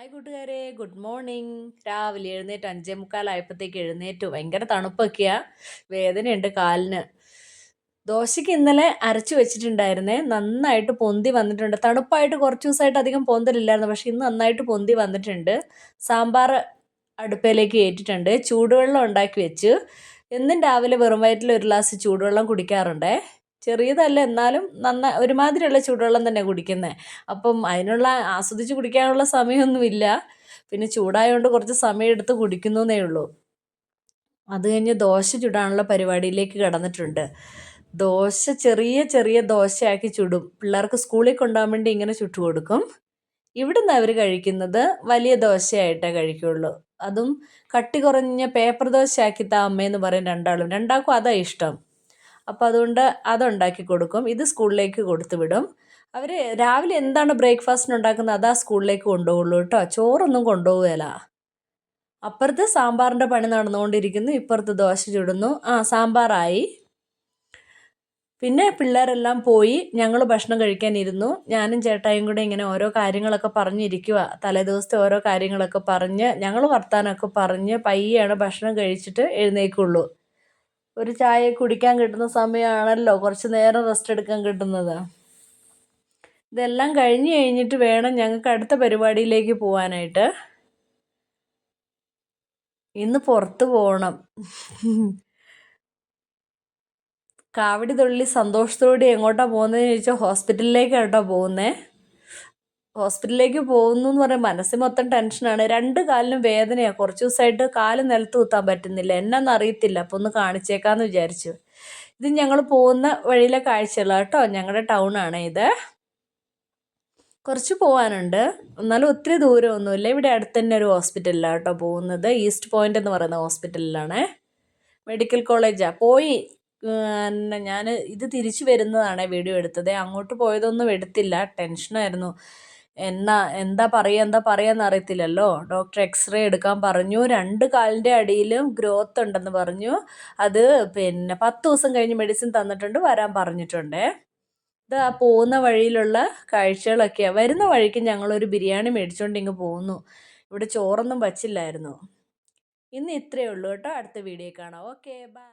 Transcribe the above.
Hi കൂട്ടുകാരെ good morning. രാവിലെ എഴുന്നേറ്റ് അഞ്ചേ മുക്കാലായപ്പോഴത്തേക്ക് എഴുന്നേറ്റു. ഭയങ്കര തണുപ്പൊക്കെയാ. വേദനയുണ്ട് കാലിന്. ദോശയ്ക്ക് ഇന്നലെ അരച്ചു വെച്ചിട്ടുണ്ടായിരുന്നേ. നന്നായിട്ട് പൊന്തി വന്നിട്ടുണ്ട്. തണുപ്പായിട്ട് കുറച്ച് ദിവസമായിട്ട് അധികം പൊന്തലില്ലായിരുന്നു. പക്ഷെ ഇന്ന് നന്നായിട്ട് പൊന്തി വന്നിട്ടുണ്ട്. സാമ്പാർ അടുപ്പയിലേക്ക് ഏറ്റിട്ടുണ്ട്. ചൂടുവെള്ളം ഉണ്ടാക്കി വെച്ച്. എന്നും രാവിലെ വെറും വയറ്റിൽ ഒരു ഗ്ലാസ് ചൂടുവെള്ളം കുടിക്കാറുണ്ടേ. ചെറിയതല്ല എന്നാലും നന്ന ഒരുമാതിരിയുള്ള ചൂടുവെള്ളം തന്നെ കുടിക്കുന്നത് അപ്പം അതിനുള്ള ആസ്വദിച്ച് കുടിക്കാനുള്ള സമയമൊന്നുമില്ല. പിന്നെ ചൂടായതുകൊണ്ട് കുറച്ച് സമയം എടുത്ത് കുടിക്കുന്നേ ഉള്ളൂ. അത് കഴിഞ്ഞ് ദോശ ചുടാനുള്ള പരിപാടിയിലേക്ക് കടന്നിട്ടുണ്ട്. ദോശ ചെറിയ ചെറിയ ദോശയാക്കി ചുടും. പിള്ളേർക്ക് സ്കൂളിൽ കൊണ്ടുപോകാൻ വേണ്ടി ഇങ്ങനെ ചുട്ടു കൊടുക്കും. ഇവിടുന്ന് അവർ കഴിക്കുന്നത് വലിയ ദോശയായിട്ടേ കഴിക്കുള്ളൂ. അതും കട്ടി കുറഞ്ഞ പേപ്പർ ദോശയാക്കി അമ്മയെന്ന് പറയും രണ്ടാളും. രണ്ടാൾക്കും അതാണ് ഇഷ്ടം. അപ്പോൾ അതുകൊണ്ട് അതുണ്ടാക്കി കൊടുക്കും. ഇത് സ്കൂളിലേക്ക് കൊടുത്തു വിടും അവർ രാവിലെ എന്താണ് ബ്രേക്ക്ഫാസ്റ്റിന് ഉണ്ടാക്കുന്നത്? അതാ സ്കൂളിലേക്ക് കൊണ്ടുപോകുള്ളൂ കേട്ടോ. ചോറൊന്നും കൊണ്ടുപോകുകയില്ല അപ്പുറത്ത് സാമ്പാറിന്റെ പണി നടന്നുകൊണ്ടിരിക്കുന്നു. ഇപ്പുറത്ത് ദോശ ചുടുന്നു. ആ സാമ്പാറായി. പിന്നെ പിള്ളേരെല്ലാം പോയി. ഞങ്ങൾ ഭക്ഷണം കഴിക്കാനിരുന്നു ഞാനും ചേട്ടായും കൂടെ ഇങ്ങനെ ഓരോ കാര്യങ്ങളൊക്കെ പറഞ്ഞിരിക്കുക തലേദിവസത്തെ ഓരോ കാര്യങ്ങളൊക്കെ പറഞ്ഞ് ഞങ്ങൾ വർത്താനമൊക്കെ പറഞ്ഞ് പയ്യാണ് ഭക്ഷണം കഴിച്ചിട്ട് എഴുന്നേൽക്കുള്ളൂ. ഒരു ചായ കുടിക്കാൻ കിട്ടുന്ന സമയമാണല്ലോ കുറച്ച് നേരം റെസ്റ്റ് എടുക്കാൻ കിട്ടുന്നത്. ഇതെല്ലാം കഴിഞ്ഞ് കഴിഞ്ഞിട്ട് വേണം ഞങ്ങൾക്ക് അടുത്ത പരിപാടിയിലേക്ക് പോകാനായിട്ട് ഇന്ന് പുറത്ത് പോകണം കാവടി തുള്ളി സന്തോഷത്തോടെ എങ്ങോട്ടാണ് പോകുന്നതെന്ന് ചോദിച്ചാൽ ഹോസ്പിറ്റലിലേക്കാണ് കേട്ടോ പോകുന്നത് ഹോസ്പിറ്റലിലേക്ക് പോകുന്നു എന്ന് പറയാൻ മനസ്സിൽ മൊത്തം ടെൻഷനാണ്. രണ്ട് കാലിനും വേദനയാണ് കുറച്ച് ദിവസമായിട്ട് കാൽ നിലത്ത് കുത്താൻ പറ്റുന്നില്ല. എന്നാന്ന് അറിയത്തില്ല. അപ്പോൾ ഒന്ന് കാണിച്ചേക്കാമെന്ന് വിചാരിച്ചു. ഇത് ഞങ്ങൾ പോകുന്ന വഴിയിലെ കാഴ്ചകളാണ് കേട്ടോ. ഞങ്ങളുടെ ടൗൺ ആണ് ഇത്. കുറച്ച് പോകാനുണ്ട് എന്നാലും ഒത്തിരി ദൂരമൊന്നുമില്ല. ഇവിടെ അടുത്ത് തന്നെ ഒരു ഹോസ്പിറ്റലിലാണ് കേട്ടോ പോകുന്നത്. ഈസ്റ്റ് പോയിന്റ് എന്ന് പറയുന്ന ഹോസ്പിറ്റലിലാണ്. മെഡിക്കൽ കോളേജാണ് പോയി പിന്നെ ഞാൻ ഇത് തിരിച്ചു വരുന്നതാണ് വീഡിയോ എടുത്തത്. അങ്ങോട്ട് പോയതൊന്നും എടുത്തില്ല. ടെൻഷനായിരുന്നു. എന്നാ എന്താ പറയുക എന്താ പറയുക അറിയത്തില്ലല്ലോ. ഡോക്ടർ എക്സ്റേ എടുക്കാൻ പറഞ്ഞു. രണ്ട് കാലിന്റെ അടിയിലും ഗ്രോത്ത് ഉണ്ടെന്ന് പറഞ്ഞു. അത് പിന്നെ പത്ത് ദിവസം കഴിഞ്ഞ് മെഡിസിൻ തന്നിട്ടുണ്ട് വരാൻ പറഞ്ഞിട്ടുണ്ടേ. ഇത് ആ പോകുന്ന വഴിയിലുള്ള കാഴ്ചകളൊക്കെയാണ് വരുന്ന വഴിക്ക് ഞങ്ങളൊരു ബിരിയാണി മേടിച്ചുകൊണ്ട് ഇങ്ങ് പോകുന്നു. ഇവിടെ ചോറൊന്നും വച്ചില്ലായിരുന്നു. ഇന്ന് ഇത്രയേ ഉള്ളൂ കേട്ടോ. അടുത്ത വീഡിയോ കാണാം. Okay bye.